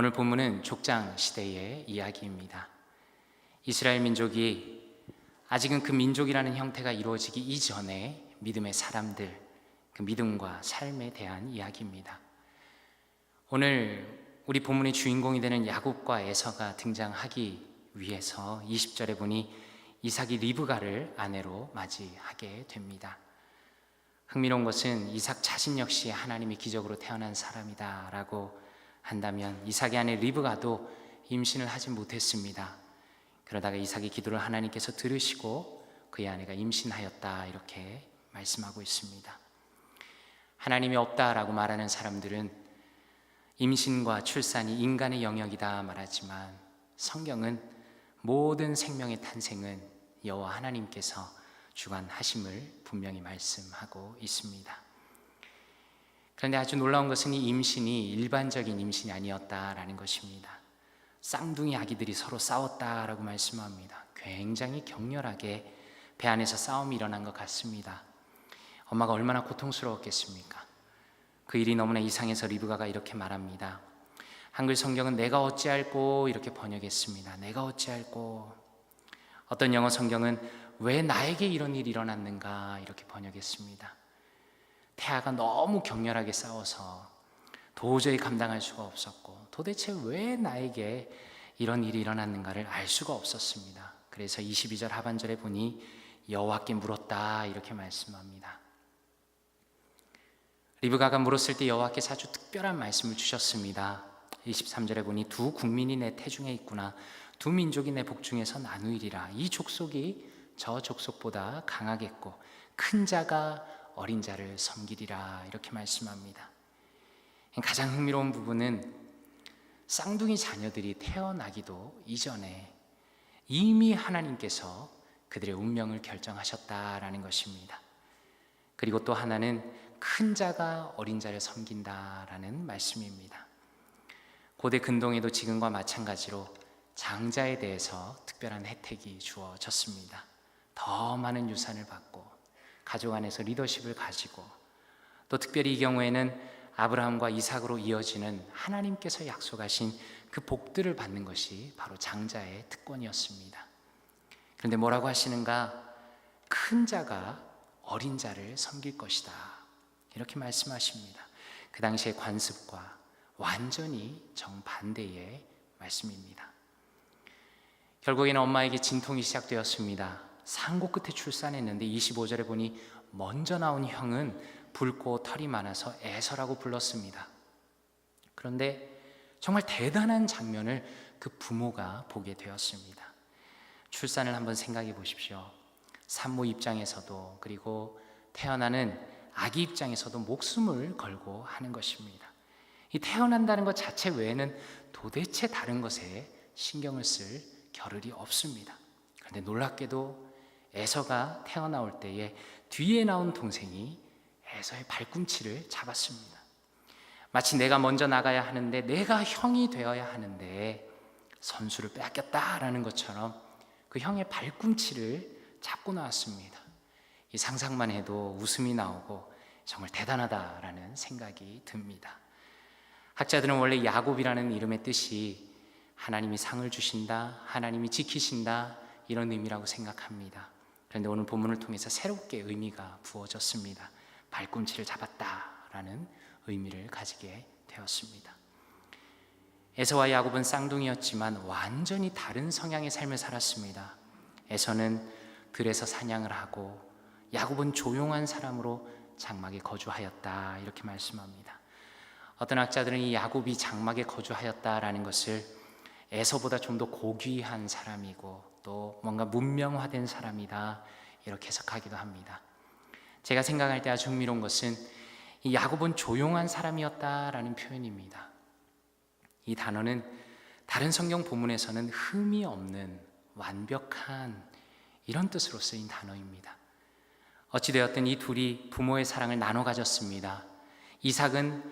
오늘 본문은 족장 시대의 이야기입니다. 이스라엘 민족이 아직은 그 민족이라는 형태가 이루어지기 이전에 믿음의 사람들, 그 믿음과 삶에 대한 이야기입니다. 오늘 우리 본문의 주인공이 되는 야곱과 에서가 등장하기 위해서 20절에 보니 이삭이 리브가를 아내로 맞이하게 됩니다. 흥미로운 것은 이삭 자신 역시 하나님의 기적으로 태어난 사람이다라고 한다면 이삭의 아내 리브가도 임신을 하지 못했습니다. 그러다가 이삭의 기도를 하나님께서 들으시고 그의 아내가 임신하였다 이렇게 말씀하고 있습니다. 하나님이 없다라고 말하는 사람들은 임신과 출산이 인간의 영역이다 말하지만 성경은 모든 생명의 탄생은 여호와 하나님께서 주관하심을 분명히 말씀하고 있습니다. 그런데 아주 놀라운 것은 이 임신이 일반적인 임신이 아니었다라는 것입니다. 쌍둥이 아기들이 서로 싸웠다라고 말씀합니다. 굉장히 격렬하게 배 안에서 싸움이 일어난 것 같습니다. 엄마가 얼마나 고통스러웠겠습니까? 그 일이 너무나 이상해서 리브가가 이렇게 말합니다. 한글 성경은 내가 어찌할꼬 이렇게 번역했습니다. 내가 어찌할꼬. 어떤 영어 성경은 왜 나에게 이런 일이 일어났는가 이렇게 번역했습니다. 태아가 너무 격렬하게 싸워서 도저히 감당할 수가 없었고 도대체 왜 나에게 이런 일이 일어났는가를 알 수가 없었습니다. 그래서 22절 하반절에 보니 여호와께 물었다 이렇게 말씀합니다. 리브가가 물었을 때 여호와께서 아주 특별한 말씀을 주셨습니다. 23절에 보니 두 국민이 내 태중에 있구나 두 민족이 내 복중에서 나누이리라 이 족속이 저 족속보다 강하겠고 큰 자가 어린 자를 섬기리라 이렇게 말씀합니다. 가장 흥미로운 부분은 쌍둥이 자녀들이 태어나기도 이전에 이미 하나님께서 그들의 운명을 결정하셨다라는 것입니다. 그리고 또 하나는 큰 자가 어린 자를 섬긴다라는 말씀입니다. 고대 근동에도 지금과 마찬가지로 장자에 대해서 특별한 혜택이 주어졌습니다. 더 많은 유산을 받고 가족 안에서 리더십을 가지고 또 특별히 이 경우에는 아브라함과 이삭으로 이어지는 하나님께서 약속하신 그 복들을 받는 것이 바로 장자의 특권이었습니다. 그런데 뭐라고 하시는가? 큰 자가 어린 자를 섬길 것이다. 이렇게 말씀하십니다. 그 당시의 관습과 완전히 정반대의 말씀입니다. 결국에는 엄마에게 진통이 시작되었습니다. 상고 끝에 출산했는데 25절에 보니 먼저 나온 형은 붉고 털이 많아서 에서라고 불렀습니다. 그런데 정말 대단한 장면을 그 부모가 보게 되었습니다. 출산을 한번 생각해 보십시오. 산모 입장에서도 그리고 태어나는 아기 입장에서도 목숨을 걸고 하는 것입니다. 이 태어난다는 것 자체 외에는 도대체 다른 것에 신경을 쓸 겨를이 없습니다. 그런데 놀랍게도 에서가 태어나올 때에 뒤에 나온 동생이 에서의 발꿈치를 잡았습니다. 마치 내가 먼저 나가야 하는데 내가 형이 되어야 하는데 선수를 빼앗겼다라는 것처럼 그 형의 발꿈치를 잡고 나왔습니다. 이 상상만 해도 웃음이 나오고 정말 대단하다라는 생각이 듭니다. 학자들은 원래 야곱이라는 이름의 뜻이 하나님이 상을 주신다, 하나님이 지키신다 이런 의미라고 생각합니다. 그런데 오늘 본문을 통해서 새롭게 의미가 부어졌습니다. 발꿈치를 잡았다라는 의미를 가지게 되었습니다. 에서와 야곱은 쌍둥이였지만 완전히 다른 성향의 삶을 살았습니다. 에서는 들에서 사냥을 하고 야곱은 조용한 사람으로 장막에 거주하였다 이렇게 말씀합니다. 어떤 학자들은 이 야곱이 장막에 거주하였다라는 것을 에서보다 좀 더 고귀한 사람이고 또 뭔가 문명화된 사람이다 이렇게 해석하기도 합니다. 제가 생각할 때 아주 흥미로운 것은 이 야곱은 조용한 사람이었다라는 표현입니다. 이 단어는 다른 성경 본문에서는 흠이 없는 완벽한 이런 뜻으로 쓰인 단어입니다. 어찌되었든 이 둘이 부모의 사랑을 나눠 가졌습니다. 이삭은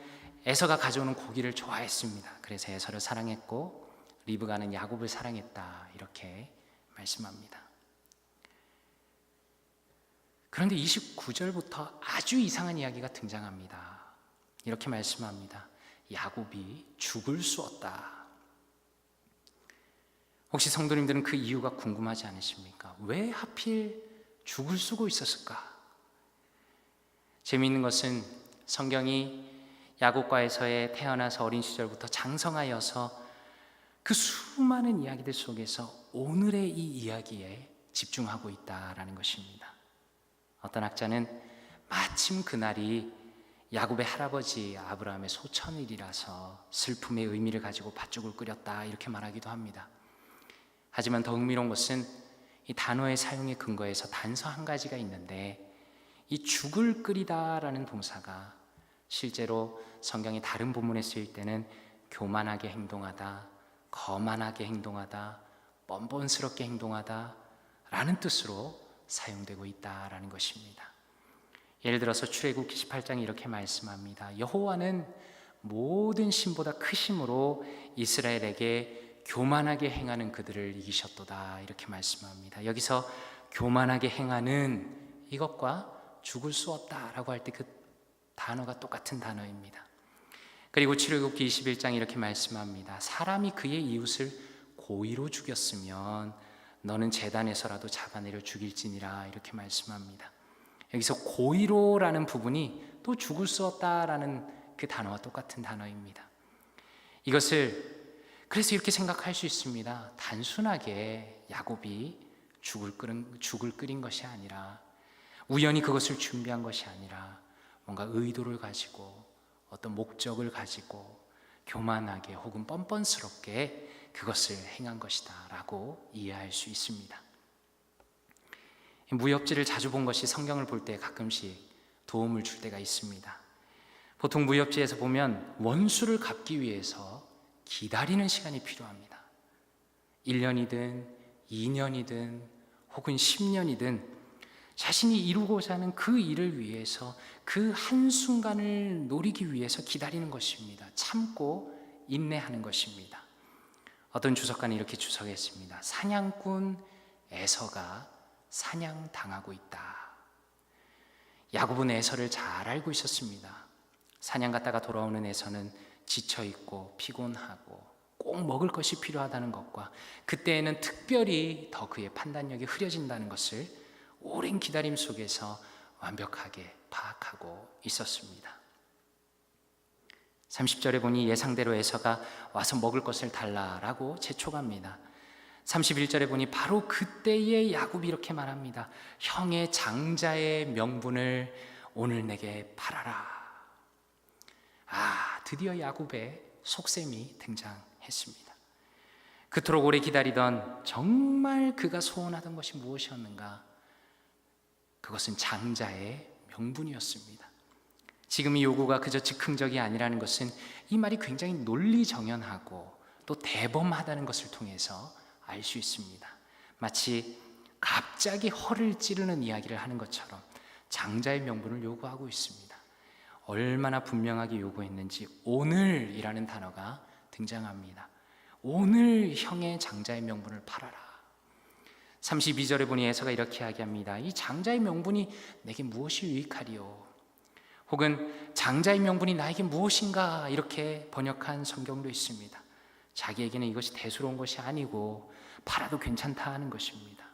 에서가 가져오는 고기를 좋아했습니다. 그래서 에서를 사랑했고 리브가는 야곱을 사랑했다. 이렇게 말씀합니다. 그런데 29절부터 아주 이상한 이야기가 등장합니다. 이렇게 말씀합니다. 야곱이 죽을 수 없다. 혹시 성도님들은 그 이유가 궁금하지 않으십니까? 왜 하필 죽을 쓰고 있었을까? 재미있는 것은 성경이 야곱과에서의 태어나서 어린 시절부터 장성하여서 그 수많은 이야기들 속에서 오늘의 이 이야기에 집중하고 있다라는 것입니다. 어떤 학자는 마침 그날이 야곱의 할아버지 아브라함의 소천일이라서 슬픔의 의미를 가지고 팥죽을 끓였다 이렇게 말하기도 합니다. 하지만 더 흥미로운 것은 이 단어의 사용의 근거에서 단서 한 가지가 있는데 이 죽을 끓이다라는 동사가 실제로 성경의 다른 본문에 쓰일 때는 교만하게 행동하다, 거만하게 행동하다, 뻔뻔스럽게 행동하다 라는 뜻으로 사용되고 있다라는 것입니다. 예를 들어서 출애굽 18장이 이렇게 말씀합니다. 여호와는 모든 신보다 크심으로 이스라엘에게 교만하게 행하는 그들을 이기셨도다 이렇게 말씀합니다. 여기서 교만하게 행하는 이것과 죽을 수 없다라고 할 때 그 단어가 똑같은 단어입니다. 그리고 출애굽기 21장 이렇게 말씀합니다. 사람이 그의 이웃을 고의로 죽였으면 너는 재단에서라도 잡아내려 죽일지니라 이렇게 말씀합니다. 여기서 고의로라는 부분이 또 죽을 수 없다라는 그 단어와 똑같은 단어입니다. 이것을 그래서 이렇게 생각할 수 있습니다. 단순하게 야곱이 죽을 끓인, 죽을 끓인 것이 아니라 우연히 그것을 준비한 것이 아니라 뭔가 의도를 가지고 어떤 목적을 가지고 교만하게 혹은 뻔뻔스럽게 그것을 행한 것이다라고 이해할 수 있습니다. 무협지를 자주 본 것이 성경을 볼 때 가끔씩 도움을 줄 때가 있습니다. 보통 무협지에서 보면 원수를 갚기 위해서 기다리는 시간이 필요합니다. 1년이든 2년이든 혹은 10년이든 자신이 이루고자 하는 그 일을 위해서 그 한순간을 노리기 위해서 기다리는 것입니다. 참고 인내하는 것입니다. 어떤 주석가는 이렇게 주석했습니다. 사냥꾼 에서가 사냥당하고 있다. 야곱은 에서를 잘 알고 있었습니다. 사냥 갔다가 돌아오는 에서는 지쳐 있고 피곤하고 꼭 먹을 것이 필요하다는 것과 그때에는 특별히 더 그의 판단력이 흐려진다는 것을 오랜 기다림 속에서 완벽하게 파악하고 있었습니다. 30절에 보니 예상대로 에서가 와서 먹을 것을 달라라고 재촉합니다. 31절에 보니 바로 그때에 야곱이 이렇게 말합니다. 형의 장자의 명분을 오늘 내게 팔아라. 아, 드디어 야곱의 속셈이 등장했습니다. 그토록 오래 기다리던 정말 그가 소원하던 것이 무엇이었는가? 그것은 장자의 명분이었습니다. 지금 이 요구가 그저 즉흥적이 아니라는 것은 이 말이 굉장히 논리정연하고 또 대범하다는 것을 통해서 알 수 있습니다. 마치 갑자기 허를 찌르는 이야기를 하는 것처럼 장자의 명분을 요구하고 있습니다. 얼마나 분명하게 요구했는지 오늘이라는 단어가 등장합니다. 오늘 형의 장자의 명분을 팔아라. 32절에 보니 에서가 이렇게 이야기합니다. 이 장자의 명분이 내게 무엇이 유익하리요? 혹은 장자의 명분이 나에게 무엇인가 이렇게 번역한 성경도 있습니다. 자기에게는 이것이 대수로운 것이 아니고 팔아도 괜찮다 하는 것입니다.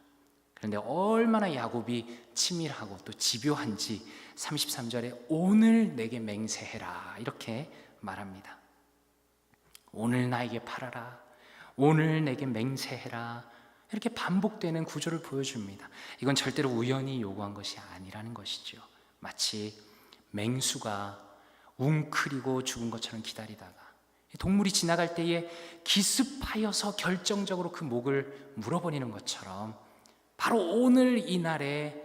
그런데 얼마나 야곱이 치밀하고 또 집요한지 33절에 오늘 내게 맹세해라 이렇게 말합니다. 오늘 나에게 팔아라. 오늘 내게 맹세해라. 이렇게 반복되는 구조를 보여줍니다. 이건 절대로 우연히 요구한 것이 아니라는 것이죠. 마치 맹수가 웅크리고 죽은 것처럼 기다리다가 동물이 지나갈 때에 기습하여서 결정적으로 그 목을 물어버리는 것처럼 바로 오늘 이 날에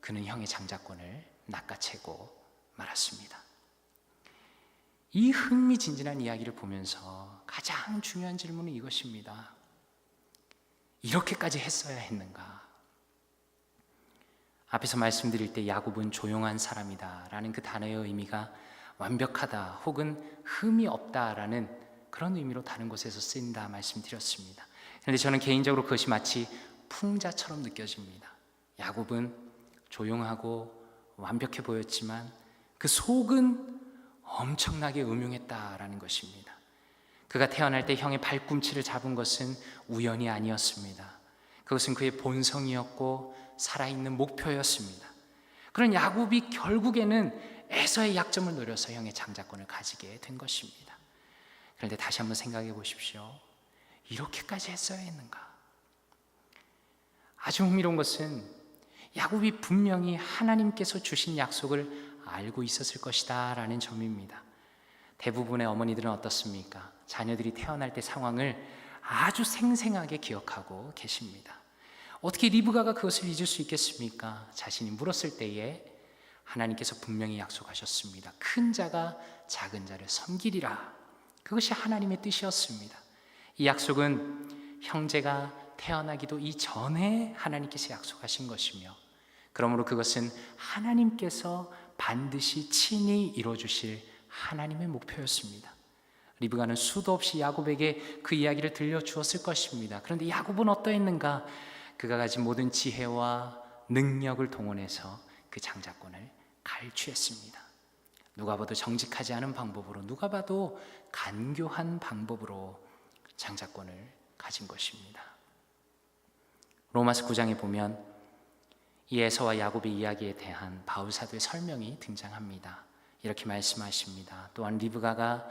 그는 형의 장자권을 낚아채고 말았습니다. 이 흥미진진한 이야기를 보면서 가장 중요한 질문은 이것입니다. 이렇게까지 했어야 했는가? 앞에서 말씀드릴 때 야곱은 조용한 사람이다라는 그 단어의 의미가 완벽하다 혹은 흠이 없다라는 그런 의미로 다른 곳에서 쓰인다 말씀드렸습니다. 그런데 저는 개인적으로 그것이 마치 풍자처럼 느껴집니다. 야곱은 조용하고 완벽해 보였지만 그 속은 엄청나게 음흉했다라는 것입니다. 그가 태어날 때 형의 발꿈치를 잡은 것은 우연이 아니었습니다. 그것은 그의 본성이었고 살아있는 목표였습니다. 그런 야곱이 결국에는 에서의 약점을 노려서 형의 장자권을 가지게 된 것입니다. 그런데 다시 한번 생각해 보십시오. 이렇게까지 했어야 했는가? 아주 흥미로운 것은 야곱이 분명히 하나님께서 주신 약속을 알고 있었을 것이다 라는 점입니다. 대부분의 어머니들은 어떻습니까? 자녀들이 태어날 때 상황을 아주 생생하게 기억하고 계십니다. 어떻게 리브가가 그것을 잊을 수 있겠습니까? 자신이 물었을 때에 하나님께서 분명히 약속하셨습니다. 큰 자가 작은 자를 섬기리라. 그것이 하나님의 뜻이었습니다. 이 약속은 형제가 태어나기도 이전에 하나님께서 약속하신 것이며 그러므로 그것은 하나님께서 반드시 친히 이루어 주실 하나님의 목표였습니다. 리브가는 수도 없이 야곱에게 그 이야기를 들려 주었을 것입니다. 그런데 야곱은 어떠했는가? 그가 가진 모든 지혜와 능력을 동원해서 그 장자권을 갈취했습니다. 누가 봐도 정직하지 않은 방법으로 누가 봐도 간교한 방법으로 장자권을 가진 것입니다. 로마서 9장에 보면 이 에서와 야곱의 이야기에 대한 바울 사도의 설명이 등장합니다. 이렇게 말씀하십니다. 또한 리브가가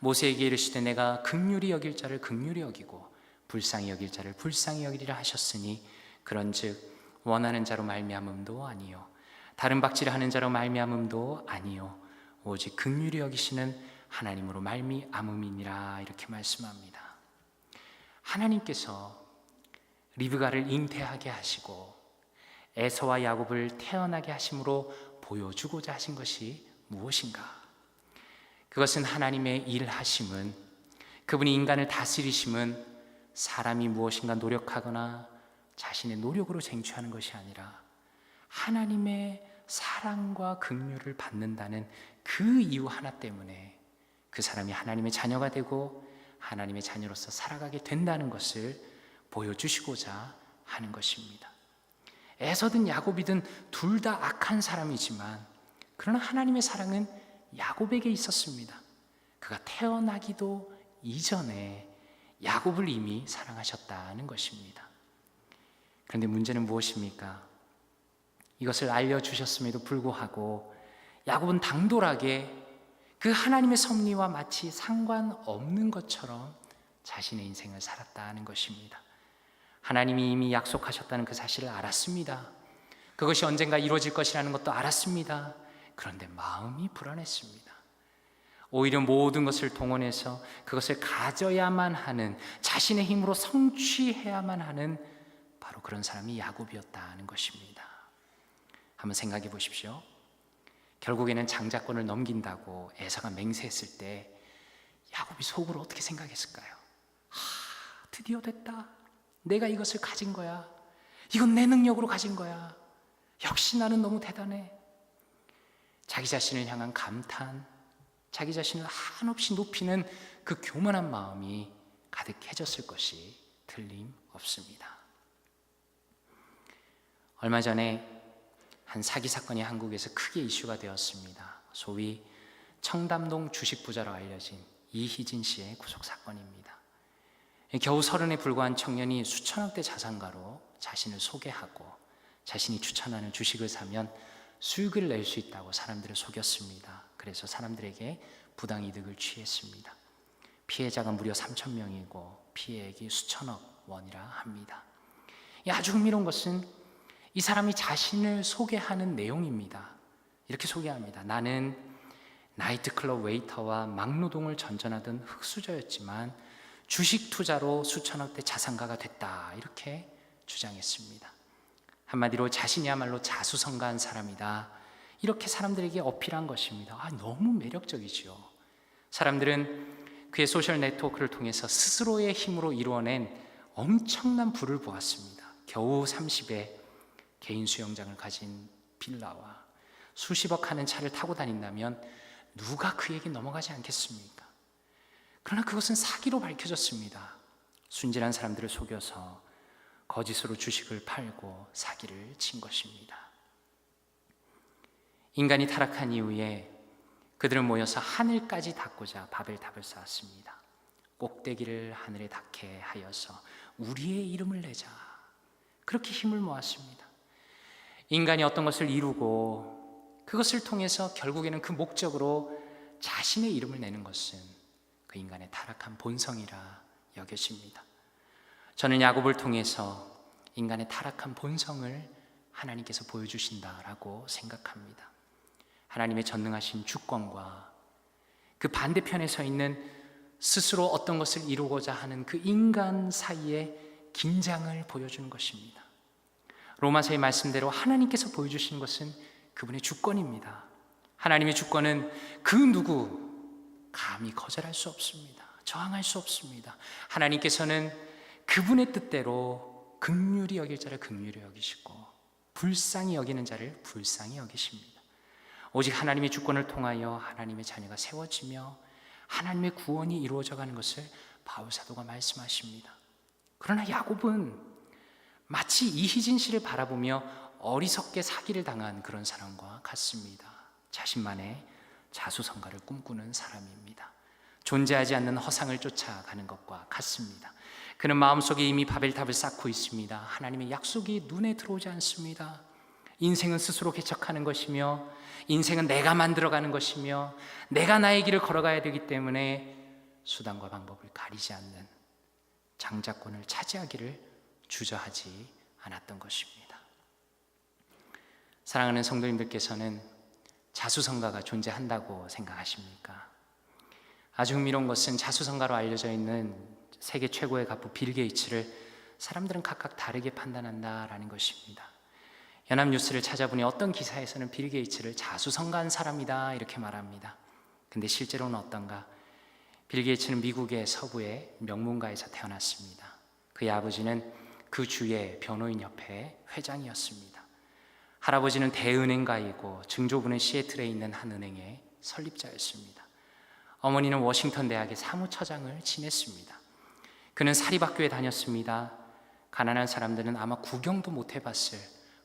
모세에게 이르시되 내가 극률이 여길 자를 극률이 여기고 불쌍히 여길 자를 불쌍히 여기리라 하셨으니 그런즉 원하는 자로 말미암음도 아니요 다른 박지를 하는 자로 말미암음도 아니요 오직 극률이 여기시는 하나님으로 말미암음이니라 이렇게 말씀합니다. 하나님께서 리브가를 잉태하게 하시고 에서와 야곱을 태어나게 하심으로 보여주고자 하신 것이 무엇인가? 그것은 하나님의 일하심은 그분이 인간을 다스리심은 사람이 무엇인가 노력하거나 자신의 노력으로 쟁취하는 것이 아니라 하나님의 사랑과 긍휼을 받는다는 그 이유 하나 때문에 그 사람이 하나님의 자녀가 되고 하나님의 자녀로서 살아가게 된다는 것을 보여주시고자 하는 것입니다. 에서든 야곱이든 둘 다 악한 사람이지만 그러나 하나님의 사랑은 야곱에게 있었습니다. 그가 태어나기도 이전에 야곱을 이미 사랑하셨다는 것입니다. 그런데 문제는 무엇입니까? 이것을 알려주셨음에도 불구하고 야곱은 당돌하게 그 하나님의 섭리와 마치 상관없는 것처럼 자신의 인생을 살았다는 것입니다. 하나님이 이미 약속하셨다는 그 사실을 알았습니다. 그것이 언젠가 이루어질 것이라는 것도 알았습니다. 그런데 마음이 불안했습니다. 오히려 모든 것을 동원해서 그것을 가져야만 하는 자신의 힘으로 성취해야만 하는 바로 그런 사람이 야곱이었다는 것입니다. 한번 생각해 보십시오. 결국에는 장자권을 넘긴다고 에사가 맹세했을 때 야곱이 속으로 어떻게 생각했을까요? 하, 드디어 됐다. 내가 이것을 가진 거야. 이건 내 능력으로 가진 거야. 역시 나는 너무 대단해. 자기 자신을 향한 감탄, 자기 자신을 한없이 높이는 그 교만한 마음이 가득해졌을 것이 틀림없습니다. 얼마 전에 한 사기 사건이 한국에서 크게 이슈가 되었습니다. 소위 청담동 주식 부자로 알려진 이희진 씨의 구속 사건입니다. 겨우 서른에 불과한 청년이 수천억대 자산가로 자신을 소개하고 자신이 추천하는 주식을 사면 수익을 낼 수 있다고 사람들을 속였습니다. 그래서 사람들에게 부당 이득을 취했습니다. 피해자가 무려 3천 명이고 피해액이 수천억 원이라 합니다. 아주 흥미로운 것은 이 사람이 자신을 소개하는 내용입니다. 이렇게 소개합니다. 나는 나이트클럽 웨이터와 막노동을 전전하던 흑수저였지만 주식 투자로 수천억대 자산가가 됐다. 이렇게 주장했습니다. 한마디로 자신이야말로 자수성가한 사람이다. 이렇게 사람들에게 어필한 것입니다. 아, 너무 매력적이죠. 사람들은 그의 소셜 네트워크를 통해서 스스로의 힘으로 이루어낸 엄청난 부를 보았습니다. 겨우 30에 개인 수영장을 가진 빌라와 수십억 하는 차를 타고 다닌다면 누가 그에게 넘어가지 않겠습니까? 그러나 그것은 사기로 밝혀졌습니다. 순진한 사람들을 속여서 거짓으로 주식을 팔고 사기를 친 것입니다. 인간이 타락한 이후에 그들은 모여서 하늘까지 닿고자 바벨탑을 쌓았습니다. 꼭대기를 하늘에 닿게 하여서 우리의 이름을 내자. 그렇게 힘을 모았습니다. 인간이 어떤 것을 이루고 그것을 통해서 결국에는 그 목적으로 자신의 이름을 내는 것은 그 인간의 타락한 본성이라 여겨집니다. 저는 야곱을 통해서 인간의 타락한 본성을 하나님께서 보여주신다라고 생각합니다. 하나님의 전능하신 주권과 그 반대편에 서 있는 스스로 어떤 것을 이루고자 하는 그 인간 사이의 긴장을 보여주는 것입니다. 로마서의 말씀대로 하나님께서 보여주시는 것은 그분의 주권입니다. 하나님의 주권은 그 누구 감히 거절할 수 없습니다. 저항할 수 없습니다. 하나님께서는 그분의 뜻대로 극률이 여길 자를 극률이 여기시고 불쌍히 여기는 자를 불쌍히 여기십니다. 오직 하나님의 주권을 통하여 하나님의 자녀가 세워지며 하나님의 구원이 이루어져 가는 것을 바울 사도가 말씀하십니다. 그러나 야곱은 마치 이희진 씨를 바라보며 어리석게 사기를 당한 그런 사람과 같습니다. 자신만의 자수성가를 꿈꾸는 사람입니다. 존재하지 않는 허상을 쫓아가는 것과 같습니다. 그는 마음속에 이미 바벨탑을 쌓고 있습니다. 하나님의 약속이 눈에 들어오지 않습니다. 인생은 스스로 개척하는 것이며 인생은 내가 만들어가는 것이며 내가 나의 길을 걸어가야 되기 때문에 수단과 방법을 가리지 않는 장자권을 차지하기를 주저하지 않았던 것입니다. 사랑하는 성도님들께서는 자수성가가 존재한다고 생각하십니까? 아주 흥미로운 것은 자수성가로 알려져 있는 세계 최고의 가부 빌 게이츠를 사람들은 각각 다르게 판단한다라는 것입니다. 연합 뉴스를 찾아보니 어떤 기사에서는 빌 게이츠를 자수성가한 사람이다 이렇게 말합니다. 근데 실제로는 어떤가? 빌 게이츠는 미국의 서부의 명문가에서 태어났습니다. 그의 아버지는 그 주의 변호인 협회 회장이었습니다. 할아버지는 대은행가이고 증조부는 시애틀에 있는 한 은행의 설립자였습니다. 어머니는 워싱턴 대학의 사무처장을 지냈습니다. 그는 사립학교에 다녔습니다. 가난한 사람들은 아마 구경도 못 해봤을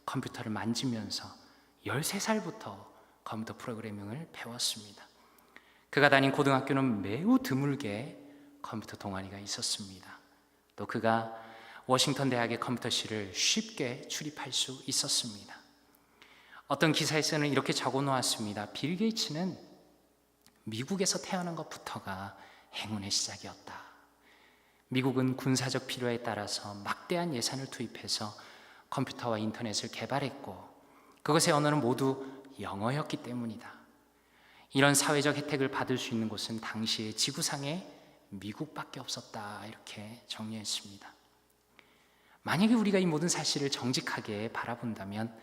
컴퓨터를 만지면서 13살부터 컴퓨터 프로그래밍을 배웠습니다. 그가 다닌 고등학교는 매우 드물게 컴퓨터 동아리가 있었습니다. 또 그가 워싱턴 대학의 컴퓨터실을 쉽게 출입할 수 있었습니다. 어떤 기사에서는 이렇게 적어 놓았습니다. 빌 게이츠는 미국에서 태어난 것부터가 행운의 시작이었다. 미국은 군사적 필요에 따라서 막대한 예산을 투입해서 컴퓨터와 인터넷을 개발했고 그것의 언어는 모두 영어였기 때문이다. 이런 사회적 혜택을 받을 수 있는 곳은 당시의 지구상에 미국밖에 없었다. 이렇게 정리했습니다. 만약에 우리가 이 모든 사실을 정직하게 바라본다면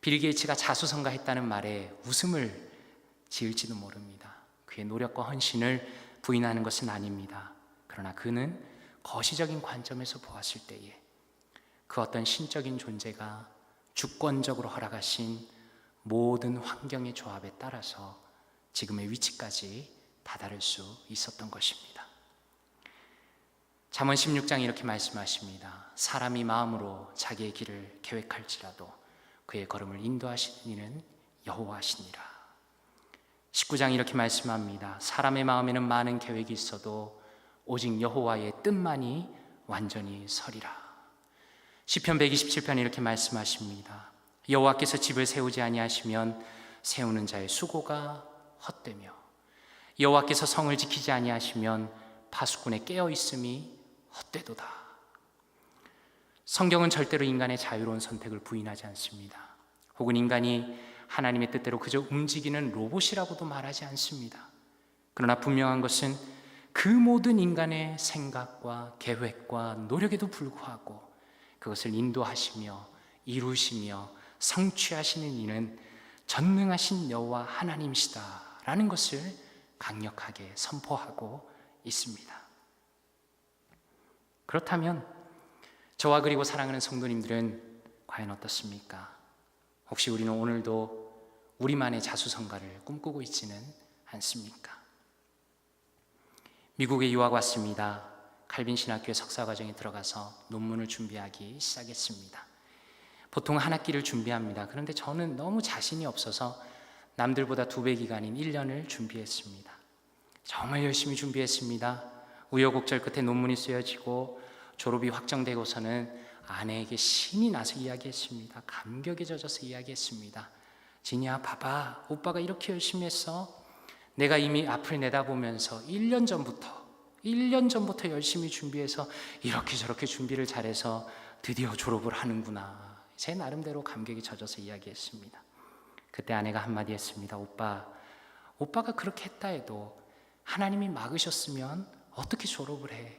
빌 게이츠가 자수성가했다는 말에 웃음을 지을지도 모릅니다. 그의 노력과 헌신을 부인하는 것은 아닙니다. 그러나 그는 거시적인 관점에서 보았을 때에 그 어떤 신적인 존재가 주권적으로 허락하신 모든 환경의 조합에 따라서 지금의 위치까지 다다를 수 있었던 것입니다. 잠언 16장 이렇게 말씀하십니다. 사람이 마음으로 자기의 길을 계획할지라도 그의 걸음을 인도하시는 이는 여호와시니라. 19장 이렇게 말씀합니다. 사람의 마음에는 많은 계획이 있어도 오직 여호와의 뜻만이 완전히 서리라. 시편 127편 이렇게 말씀하십니다. 여호와께서 집을 세우지 아니하시면 세우는 자의 수고가 헛되며 여호와께서 성을 지키지 아니하시면 파수꾼의 깨어 있음이 헛되도다. 성경은 절대로 인간의 자유로운 선택을 부인하지 않습니다. 혹은 인간이 하나님의 뜻대로 그저 움직이는 로봇이라고도 말하지 않습니다. 그러나 분명한 것은 그 모든 인간의 생각과 계획과 노력에도 불구하고 그것을 인도하시며 이루시며 성취하시는 이는 전능하신 여호와 하나님이시다라는 것을 강력하게 선포하고 있습니다. 그렇다면 저와 그리고 사랑하는 성도님들은 과연 어떻습니까? 혹시 우리는 오늘도 우리만의 자수성가를 꿈꾸고 있지는 않습니까? 미국에 유학 왔습니다. 칼빈 신학교의 석사 과정에 들어가서 논문을 준비하기 시작했습니다. 보통 한 학기를 준비합니다. 그런데 저는 너무 자신이 없어서 남들보다 두 배 기간인 1년을 준비했습니다. 정말 열심히 준비했습니다. 우여곡절 끝에 논문이 쓰여지고 졸업이 확정되고서는 아내에게 신이 나서 이야기했습니다. 감격에 젖어서 이야기했습니다. 진이야, 봐봐. 오빠가 이렇게 열심히 했어. 내가 이미 앞을 내다보면서 1년 전부터, 1년 전부터 열심히 준비해서 이렇게 저렇게 준비를 잘해서 드디어 졸업을 하는구나. 제 나름대로 감격에 젖어서 이야기했습니다. 그때 아내가 한마디 했습니다. 오빠, 오빠가 그렇게 했다 해도 하나님이 막으셨으면 어떻게 졸업을 해?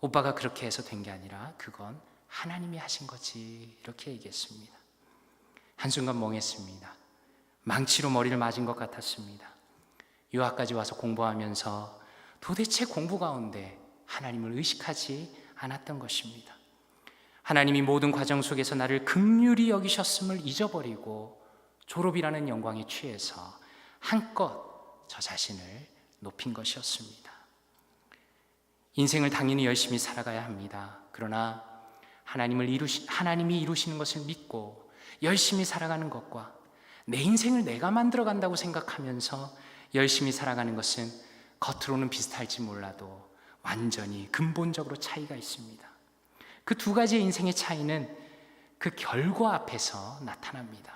오빠가 그렇게 해서 된 게 아니라 그건 하나님이 하신 거지. 이렇게 얘기했습니다. 한순간 멍했습니다. 망치로 머리를 맞은 것 같았습니다. 유학까지 와서 공부하면서 도대체 공부 가운데 하나님을 의식하지 않았던 것입니다. 하나님이 모든 과정 속에서 나를 극률히 여기셨음을 잊어버리고 졸업이라는 영광에 취해서 한껏 저 자신을 높인 것이었습니다. 인생을 당연히 열심히 살아가야 합니다. 그러나 하나님을 이루시, 하나님이 이루시는 것을 믿고 열심히 살아가는 것과 내 인생을 내가 만들어 간다고 생각하면서 열심히 살아가는 것은 겉으로는 비슷할지 몰라도 완전히 근본적으로 차이가 있습니다. 그 두 가지의 인생의 차이는 그 결과 앞에서 나타납니다.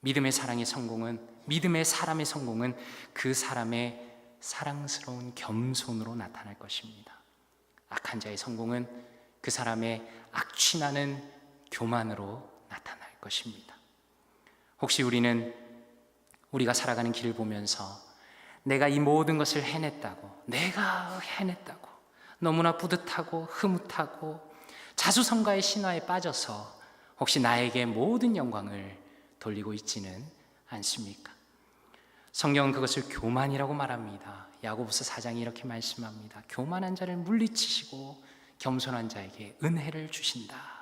믿음의 사랑의 성공은 믿음의 사람의 성공은 그 사람의 사랑스러운 겸손으로 나타날 것입니다. 악한 자의 성공은 그 사람의 악취나는 교만으로 것입니다. 혹시 우리는 우리가 살아가는 길을 보면서 내가 이 모든 것을 해냈다고, 내가 해냈다고, 너무나 뿌듯하고 흐뭇하고 자수성가의 신화에 빠져서 혹시 나에게 모든 영광을 돌리고 있지는 않습니까? 성경은 그것을 교만이라고 말합니다. 야고보서 4장이 이렇게 말씀합니다. 교만한 자를 물리치시고 겸손한 자에게 은혜를 주신다.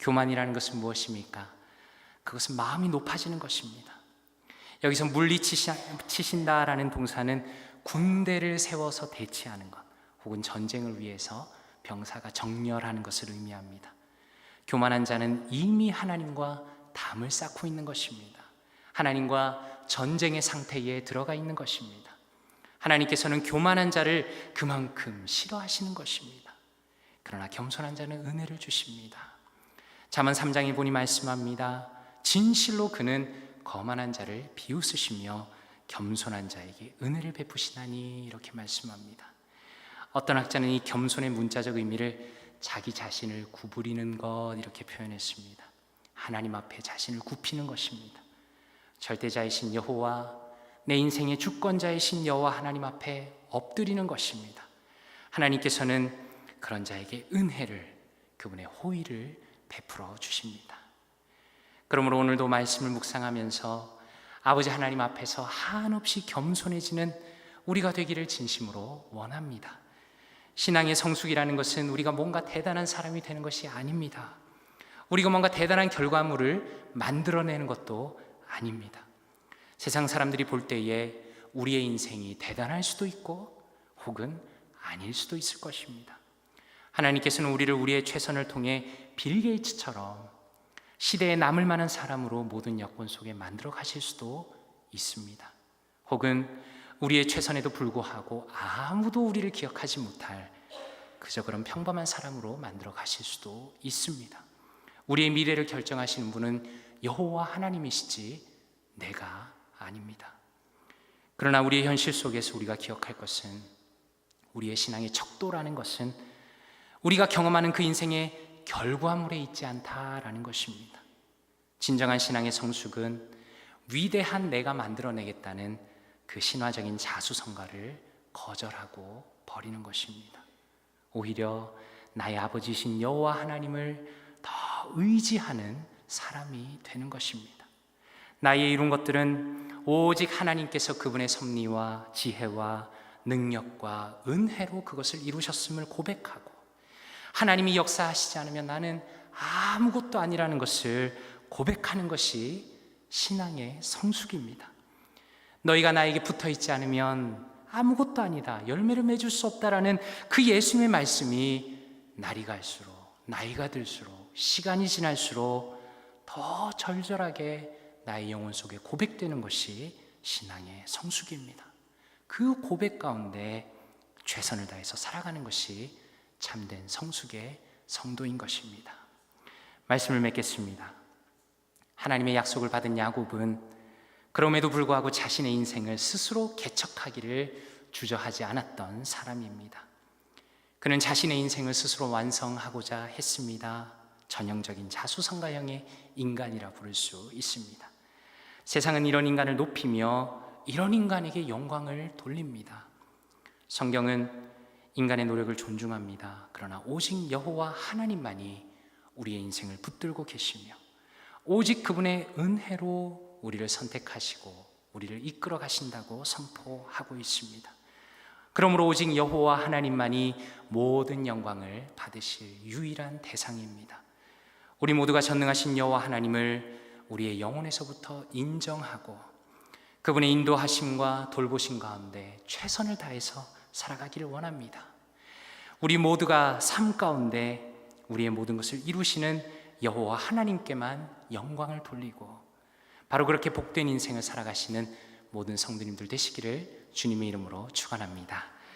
교만이라는 것은 무엇입니까? 그것은 마음이 높아지는 것입니다. 여기서 물리치신다라는 동사는 군대를 세워서 대치하는 것, 혹은 전쟁을 위해서 병사가 정렬하는 것을 의미합니다. 교만한 자는 이미 하나님과 담을 쌓고 있는 것입니다. 하나님과 전쟁의 상태에 들어가 있는 것입니다. 하나님께서는 교만한 자를 그만큼 싫어하시는 것입니다. 그러나 겸손한 자는 은혜를 주십니다. 잠언 3장에 보니 말씀합니다. 진실로 그는 거만한 자를 비웃으시며 겸손한 자에게 은혜를 베푸시나니 이렇게 말씀합니다. 어떤 학자는 이 겸손의 문자적 의미를 자기 자신을 구부리는 것 이렇게 표현했습니다. 하나님 앞에 자신을 굽히는 것입니다. 절대자이신 여호와 내 인생의 주권자이신 여호와 하나님 앞에 엎드리는 것입니다. 하나님께서는 그런 자에게 은혜를 그분의 호의를 베풀어 주십니다. 그러므로 오늘도 말씀을 묵상하면서 아버지 하나님 앞에서 한없이 겸손해지는 우리가 되기를 진심으로 원합니다. 신앙의 성숙이라는 것은 우리가 뭔가 대단한 사람이 되는 것이 아닙니다. 우리가 뭔가 대단한 결과물을 만들어내는 것도 아닙니다. 세상 사람들이 볼 때에 우리의 인생이 대단할 수도 있고 혹은 아닐 수도 있을 것입니다. 하나님께서는 우리를 우리의 최선을 통해 빌 게이츠처럼 시대에 남을 만한 사람으로 모든 여건 속에 만들어 가실 수도 있습니다. 혹은 우리의 최선에도 불구하고 아무도 우리를 기억하지 못할 그저 그런 평범한 사람으로 만들어 가실 수도 있습니다. 우리의 미래를 결정하시는 분은 여호와 하나님이시지 내가 아닙니다. 그러나 우리의 현실 속에서 우리가 기억할 것은 우리의 신앙의 척도라는 것은 우리가 경험하는 그 인생의 결과물에 있지 않다라는 것입니다. 진정한 신앙의 성숙은 위대한 내가 만들어내겠다는 그 신화적인 자수성가를 거절하고 버리는 것입니다. 오히려 나의 아버지신 여호와 하나님을 더 의지하는 사람이 되는 것입니다. 나의 이룬 것들은 오직 하나님께서 그분의 섭리와 지혜와 능력과 은혜로 그것을 이루셨음을 고백하고 하나님이 역사하시지 않으면 나는 아무것도 아니라는 것을 고백하는 것이 신앙의 성숙입니다. 너희가 나에게 붙어 있지 않으면 아무것도 아니다. 열매를 맺을 수 없다라는 그 예수님의 말씀이 날이 갈수록 나이가 들수록 시간이 지날수록 더 절절하게 나의 영혼 속에 고백되는 것이 신앙의 성숙입니다. 그 고백 가운데 최선을 다해서 살아가는 것이 참된 성숙의 성도인 것입니다. 말씀을 맺겠습니다. 하나님의 약속을 받은 야곱은 그럼에도 불구하고 자신의 인생을 스스로 개척하기를 주저하지 않았던 사람입니다. 그는 자신의 인생을 스스로 완성하고자 했습니다. 전형적인 자수성가형의 인간이라 부를 수 있습니다. 세상은 이런 인간을 높이며 이런 인간에게 영광을 돌립니다. 성경은 인간의 노력을 존중합니다. 그러나 오직 여호와 하나님만이 우리의 인생을 붙들고 계시며 오직 그분의 은혜로 우리를 선택하시고 우리를 이끌어 가신다고 선포하고 있습니다. 그러므로 오직 여호와 하나님만이 모든 영광을 받으실 유일한 대상입니다. 우리 모두가 전능하신 여호와 하나님을 우리의 영혼에서부터 인정하고 그분의 인도하심과 돌보심 가운데 최선을 다해서 살아가기를 원합니다. 우리 모두가 삶 가운데 우리의 모든 것을 이루시는 여호와 하나님께만 영광을 돌리고 바로 그렇게 복된 인생을 살아가시는 모든 성도님들 되시기를 주님의 이름으로 축원합니다.